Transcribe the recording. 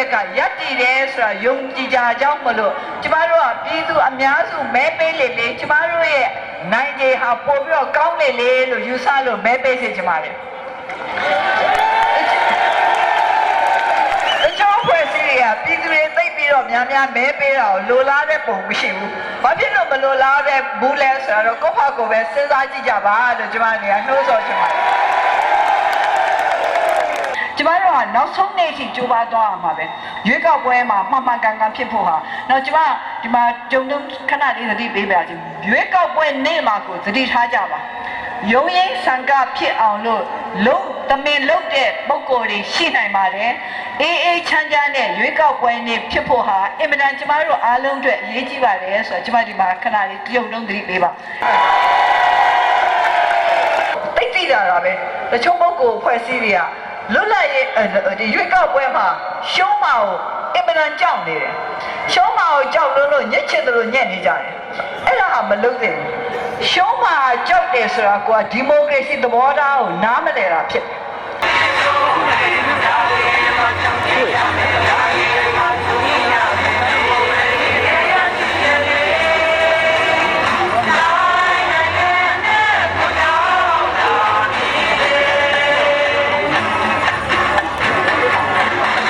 က်ကရက်တည်တယ်ဆိုတာယုံကြည်ကြအကြောင်းမလို့ကျမတို့ကပြည်သူအများစုမဲပေးလေလေကျမတို့ရဲ့နိုင်ခြေဟာပို့ပြီးတော့ကောင်းလေလေလို့ယူဆလို့မဲပေးစေချင်ပါတယ်တချို့ဖွဲ့စည်းတွေကပြည်သူတွေသိပ်ပြီးတော့များများမဲပေးတာကိုလိုလားတဲ့ပုံမရှိဘူး။ဘာဖြစ်လို့မလိုလားတဲ့ဘူးလဲဆိုတော့ကိုယ့်ဟာကိုယ်ပဲစဉ်းစားကြည့်ကြပါလို့ကျမအနေနဲ့နှိုးဆော်ချင်ပါတယ်။ ကျမတို့ကနောက်ဆုံးနေ့အထိကြိုးပမ်းသွားရမှာပဲရွေးကောက်ပွဲမှာမှန်မှန်ကန်ကန်ဖြစ်ဖို့ဟာတော့ကျမဒီမှာကြုံတုံးခဏလေးသတိပေးပါချင်းရွေးကောက်ပွဲနေ့မှာကိုသတိထားကြပါရုံရင်းဆံကဖြစ်အောင်လို့လုံးတမင်လုံးတဲ့ပုံကိုယ်တွေရှိနိုင်ပါတယ်အေးအေးချမ်းချမ်းနဲ့ရွေးကောက်ပွဲနေ့ဖြစ်ဖို့ဟာအင်မတန်ကျမတို့အားလုံးအတွက်အရေးကြီးပါတယ်ဆိုတော့ကျမဒီမှာခဏလေးကြုံတုံးသတိပေးပါတိတ်တိတာတာပဲတချို့ပုဂ္ဂိုလ်ဖွဲ့စည်းတွေက လွတ်လပ်ရေးအဲ့ဒီရွေးကောက်ပွဲမှာရှုံးမအောင်အင်မတန်ကြောက်နေတယ်ရှုံးမအောင်ကြောက်လို့လို့ညက်ချစ်တယ်လို့ညက်နေကြတယ်အဲ့ဒါဟာမလုပ်သင့်ဘူးရှုံးမကြောက်တယ်ဆိုတာကဒီမိုကရေစီသဘောထားကိုနားမလည်တာဖြစ်တယ်